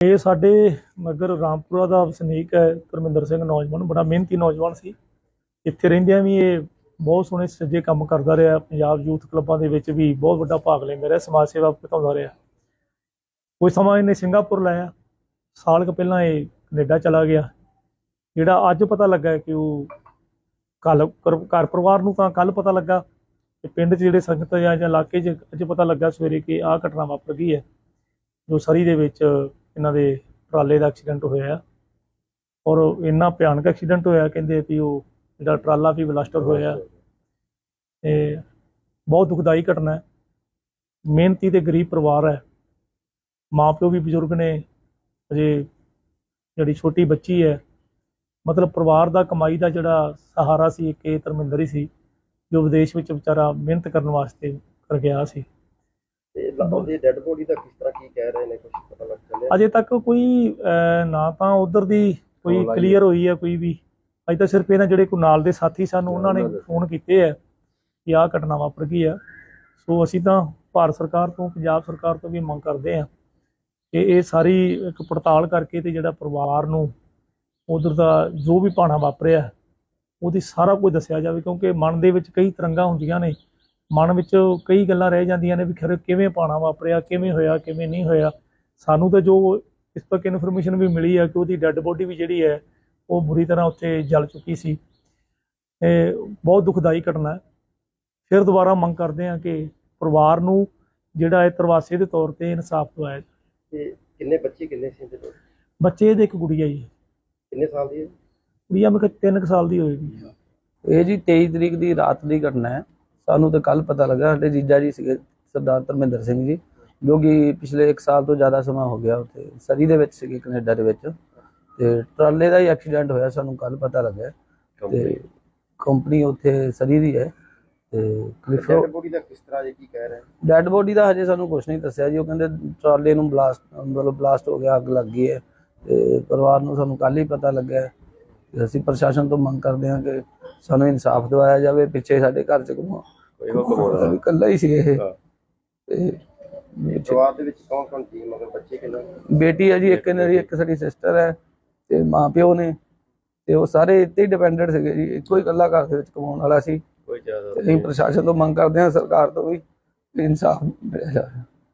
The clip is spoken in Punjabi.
ਇਹ ਸਾਡੇ ਨਗਰ ਰਾਮਪੁਰਾ ਦਾ ਵਸਨੀਕ ਹੈ ਧਰਮਿੰਦਰ ਸਿੰਘ ਨੌਜਵਾਨ, ਬੜਾ ਮਿਹਨਤੀ ਨੌਜਵਾਨ ਸੀ। ਇੱਥੇ ਰਹਿੰਦਿਆਂ ਵੀ ਇਹ ਬਹੁਤ ਸੋਹਣੇ ਸੱਜੇ ਕੰਮ ਕਰਦਾ ਰਿਹਾ, ਪੰਜਾਬ ਯੂਥ ਕਲੱਬਾਂ ਦੇ ਵਿੱਚ ਵੀ ਬਹੁਤ ਵੱਡਾ ਭਾਗ ਲੈਂਦਾ ਰਿਹਾ, ਸਮਾਜ ਸੇਵਾ ਨਿਭਾਉਂਦਾ ਰਿਹਾ। ਕੋਈ ਸਮਾਂ ਇਹਨੇ ਸਿੰਗਾਪੁਰ ਲਾਇਆ। ਸਾਲ ਕੁ ਪਹਿਲਾਂ ਇਹ ਕੈਨੇਡਾ ਚਲਾ ਗਿਆ। ਜਿਹੜਾ ਅੱਜ ਪਤਾ ਲੱਗਾ ਕਿ ਉਹ ਕੱਲ ਘਰ ਪਰਿਵਾਰ ਨੂੰ ਤਾਂ ਕੱਲ ਪਤਾ ਲੱਗਾ ਤੇ ਪਿੰਡ 'ਚ ਜਿਹੜੇ ਸੰਗਤ ਜਾਂ ਜਾਂ ਇਲਾਕੇ 'ਚ ਅੱਜ ਪਤਾ ਲੱਗਾ ਸਵੇਰੇ ਕਿ ਆਹ ਘਟਨਾ ਵਾਪਰ ਗਈ ਹੈ। ਜੋ ਸਰੀ ਦੇ ਵਿੱਚ ਇਹਨਾਂ ਦੇ ਟਰਾਲੇ ਦਾ ਐਕਸੀਡੈਂਟ ਹੋਇਆ ਔਰ ਇੰਨਾ ਭਿਆਨਕ ਐਕਸੀਡੈਂਟ ਹੋਇਆ, ਕਹਿੰਦੇ ਵੀ ਉਹ ਜਿਹੜਾ ਟਰਾਲਾ ਵੀ ਬਲਾਸਟਰ ਹੋਇਆ ਤੇ ਬਹੁਤ ਦੁਖਦਾਈ ਘਟਨਾ ਹੈ। ਮਿਹਨਤੀ ਤੇ ਗਰੀਬ ਪਰਿਵਾਰ ਹੈ। ਮਾਪਿਓ ਵੀ ਬਜ਼ੁਰਗ ਨੇ ਅਜੇ ਜਿਹੜੀ ਛੋਟੀ ਬੱਚੀ ਹੈ, ਮਤਲਬ ਪਰਿਵਾਰ ਦਾ ਕਮਾਈ ਦਾ ਜਿਹੜਾ ਸਹਾਰਾ ਸੀ, ਇੱਕ ਇਹ ਧਰਮਿੰਦਰ ਹੀ ਸੀ, ਜੋ ਵਿਦੇਸ਼ ਵਿੱਚ ਵਿਚਾਰਾ ਮਿਹਨਤ ਕਰਨ ਵਾਸਤੇ ਕਰ ਗਿਆ ਸੀ। ਤੇ ਲ- ਉਹਦੀ ਡੈੱਡ ਬੋਡੀ ਦਾ ਕਿਸ ਤਰ੍ਹਾਂ ਕੀ ਕਹਿ ਰਹੇ ਨੇ ਕੁਝ ਪਤਾ ਲੱਗ ਚੱਲਿਆ। ਅਜੇ ਤੱਕ ਕੋਈ ਅਹ, ਨਾ ਤਾਂ ਉਧਰ ਦੀ ਕੋਈ Call ਆਈ ਕਲੀਅਰ ਹੋਈ ਹੈ ਕੋਈ ਵੀ। ਅਜੇ ਤਾਂ ਸਿਰਫ ਇਹਨਾਂ ਜਿਹੜੇ ਕੋਈ ਨਾਲ ਦੇ ਸਾਥੀ ਸਨ ਉਹਨਾਂ ਨੇ ਫੋਨ ਕੀਤੇ ਹੈ ਕਿ ਆਹ ਘਟਨਾ ਵਾਪਰ ਗਈ ਆ। ਸੋ ਅਸੀਂ ਤਾਂ ਭਾਰਤ ਸਰਕਾਰ ਤੋਂ ਪੰਜਾਬ ਸਰਕਾਰ ਤੋਂ ਵੀ ਮੰਗ ਕਰਦੇ ਹਾਂ ਕਿ ਇਹ ਸਾਰੀ ਇੱਕ ਪੜਤਾਲ ਕਰਕੇ ਤੇ ਜਿਹੜਾ ਪਰਿਵਾਰ ਨੂੰ ਉਧਰ ਦਾ ਜੋ ਵੀ ਭਾਣਾ ਵਾਪਰਿਆ ਉਹਦੀ ਸਾਰਾ ਕੁਝ ਦੱਸਿਆ ਜਾਵੇ ਕਿਉਂਕਿ ਮਨ ਦੇ ਵਿੱਚ ਕਈ ਤਰੰਗਾਂ ਹੁੰਦੀਆਂ ਨੇ। ਮਨ ਵਿੱਚ ਕਈ ਗੱਲਾਂ ਰਹਿ ਜਾਂਦੀਆਂ ਨੇ ਵੀ ਖਰੇ ਕਿਵੇਂ ਪਾਣਾ ਵਾਪਰਿਆ ਕਿਵੇਂ ਹੋਇਆ ਕਿਵੇਂ ਨਹੀਂ ਹੋਇਆ। ਸਾਨੂੰ ਤਾਂ ਜੋ ਇਸ ਤੱਕ ਇਨਫੋਰਮੇਸ਼ਨ ਵੀ ਮਿਲੀ ਹੈ ਕਿ ਉਹਦੀ ਡੈੱਡ ਬੋਡੀ ਵੀ ਜਿਹੜੀ ਹੈ ਉਹ ਬੁਰੀ ਤਰ੍ਹਾਂ ਉੱਥੇ ਜਲ ਚੁੱਕੀ ਸੀ। ਇਹ ਬਹੁਤ ਦੁਖਦਾਈ ਘਟਨਾ ਹੈ। ਫਿਰ ਦੁਬਾਰਾ ਮੰਗ ਕਰਦੇ ਹਾਂ ਕਿ ਪਰਿਵਾਰ ਨੂੰ ਜਿਹੜਾ ਹੈ ਤਰਵਾਸੇ ਦੇ ਤੌਰ ਤੇ ਇਨਸਾਫ ਦਿਵਾਇਆ ਜਾਵੇ। ਤੇ ਕਿੰਨੇ ਬੱਚੇ ਕਿੰਨੇ ਸੀ ਇਹਦੇ ਕੋਲ? ਬੱਚੇ ਦੇ ਇੱਕ ਗੁੜੀਆ ਜੀ। ਕਿੰਨੇ ਸਾਲ ਦੀ ਹੈ? ਗੁੜੀਆ ਮੇਰੇ ਖਿਆਲ 3 ਸਾਲ ਦੀ ਹੋਏਗੀ। ਇਹ ਜੀ 23 ਤਰੀਕ ਦੀ ਰਾਤ ਦੀ ਘਟਨਾ ਹੈ। ਸਾਨੂੰ ਤਾਂ ਕੱਲ ਪਤਾ ਲੱਗਾ ਸਾਡੇ ਜੀਜਾ ਜੀ ਸੀਗੇ ਸਰਦਾਰ ਧਰਮਿੰਦਰ ਸਿੰਘ ਜੀ ਜੋ ਕਿ ਪਿਛਲੇ 1 ਸਾਲ ਤੋਂ ਜ਼ਿਆਦਾ ਸਮਾਂ ਹੋ ਗਿਆ ਉੱਥੇ ਸਰੀ ਦੇ ਵਿੱਚ ਸੀਗੇ ਕੈਨੇਡਾ ਦੇ ਵਿੱਚ। ਤੇ ਟਰਾਲੇ ਦਾ ਹੀ ਐਕਸੀਡੈਂਟ ਹੋਇਆ ਸਾਨੂੰ ਕੱਲ ਪਤਾ ਲੱਗਾ ਤੇ ਕੰਪਨੀ ਉੱਥੇ ਸਰੀ ਦੀ ਹੈ ਤੇ ਕਲਿਫੋ ਡੈੱਡ ਬੋਡੀ ਦਾ ਕਿਸ ਤਰ੍ਹਾਂ ਜੀ ਕੀ ਕਹਿ ਰਹੇ ਡੈੱਡ ਬੋਡੀ ਦਾ ਹਜੇ ਸਾਨੂੰ ਕੁਝ ਨਹੀਂ ਦੱਸਿਆ ਜੀ ਉਹ ਕਹਿੰਦੇ ਟਰਾਲੇ ਨੂੰ ਬਲਾਸਟ ਮਤਲਬ ਬਲਾਸਟ ਹੋ ਗਿਆ ਅੱਗ ਲੱਗ ਗਈ ਹੈ। ਤੇ ਪਰਿਵਾਰ ਨੂੰ ਸਾਨੂੰ ਕੱਲ ਹੀ ਪਤਾ ਲੱਗਾ ਅਸੀਂ ਪ੍ਰਸ਼ਾਸਨ ਤੋਂ ਮੰਗ ਕਰਦੇ ਹਾਂ ਕਿ ਸਾਨੂੰ ਇਨਸਾਫ ਦਿਵਾਇਆ ਜਾਵੇ ਪਿੱਛੇ ਸਾਡੇ ਘਰ ਚ ਕੋਈ ਇਕੱਲਾ ਹੀ ਸੀ ਇਹ। ਹਾਂ। ਤੇ ਪਰਿਵਾਰ ਦੇ ਵਿੱਚ ਕੌਣ ਕੌਣ ਸੀ? ਮਗਰ ਬੱਚੇ ਕਿੰਨੇ? ਬੇਟੀ ਹੈ ਜੀ ਇੱਕ ਇਹਨਾਂ ਦੀ ਇੱਕ ਸਾਡੀ ਸਿਸਟਰ ਹੈ ਤੇ ਮਾਂ ਪਿਓ ਨੇ ਤੇ ਉਹ ਸਾਰੇ ਇੱਥੇ ਹੀ ਡਿਪੈਂਡੈਂਟ ਸੀਗੇ ਜੀ। ਇੱਕੋ ਹੀ ਇਕੱਲਾ ਘਰ ਦੇ ਵਿੱਚ ਕਮਾਉਣ ਵਾਲਾ ਸੀ। ਕੋਈ ਜ਼ਿਆਦਾ ਅਸੀਂ ਪ੍ਰਸ਼ਾਸਨ ਤੋਂ ਮੰਗ ਕਰਦੇ ਹਾਂ ਸਰਕਾਰ ਤੋਂ ਵੀ ਇਨਸਾਫ ਮਿਲਿਆ ਜਾਵੇ।